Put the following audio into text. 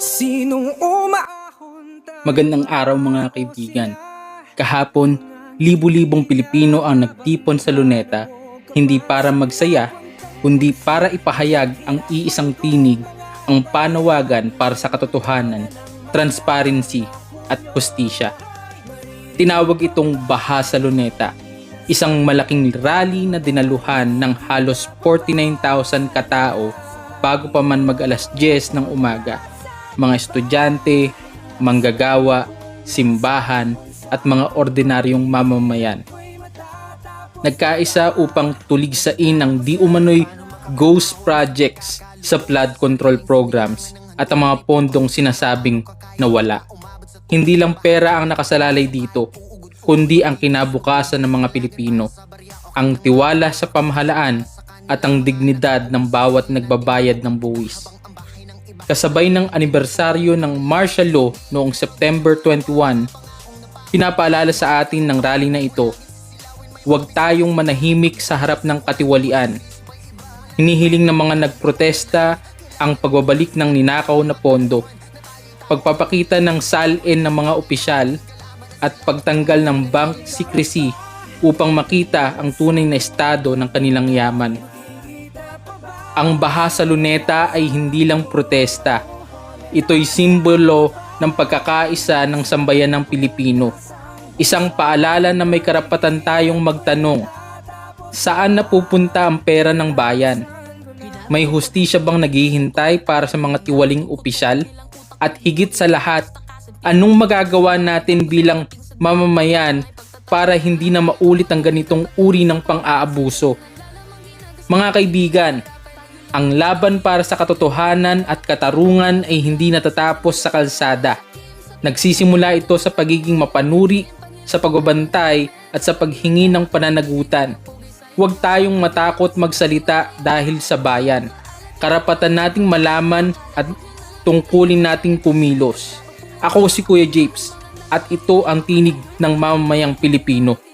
Sinong umaahon Magandang araw mga kaibigan. Kahapon, libu-libong Pilipino ang nagtipon sa Luneta, hindi para magsaya, kundi para ipahayag ang iisang tinig, ang panawagan para sa katotohanan, transparency at hustisya. Tinawag itong Baha sa Luneta, isang malaking rally na dinaluhan ng halos 49,000 katao bago pa man mag alas 10 ng umaga. Mga estudyante, manggagawa, simbahan, at mga ordinaryong mamamayan. Nagkaisa upang tuligsain ang di umano'y ghost projects sa flood control programs at ang mga pondong sinasabing nawala. Hindi lang pera ang nakasalalay dito, kundi ang kinabukasan ng mga Pilipino, ang tiwala sa pamahalaan at ang dignidad ng bawat nagbabayad ng buwis kasabay ng anibersaryo ng martial law noong September 21, pinapaalala sa atin ng rally na ito, huwag tayong manahimik sa harap ng katiwalian. Hinihiling ng mga nagprotesta ang pagbabalik ng ninakaw na pondo, pagpapakita ng salin ng mga opisyal at pagtanggal ng bank secrecy upang makita ang tunay na estado ng kanilang yaman. Ang baha sa luneta ay hindi lang protesta. Ito'y simbolo ng pagkakaisa ng sambayan ng Pilipino. Isang paalala na may karapatan tayong magtanong, saan napupunta ang pera ng bayan? May hustisya bang naghihintay para sa mga tiwaling opisyal? At higit sa lahat, anong magagawa natin bilang mamamayan para hindi na maulit ang ganitong uri ng pang-aabuso? Mga kaibigan, ang laban para sa katotohanan at katarungan ay hindi natatapos sa kalsada. Nagsisimula ito sa pagiging mapanuri, sa pagbabantay at sa paghingi ng pananagutan. Huwag tayong matakot magsalita dahil sa bayan. Karapatan nating malaman at tungkulin nating kumilos. Ako si Kuya Japes at ito ang tinig ng mamamayang Pilipino.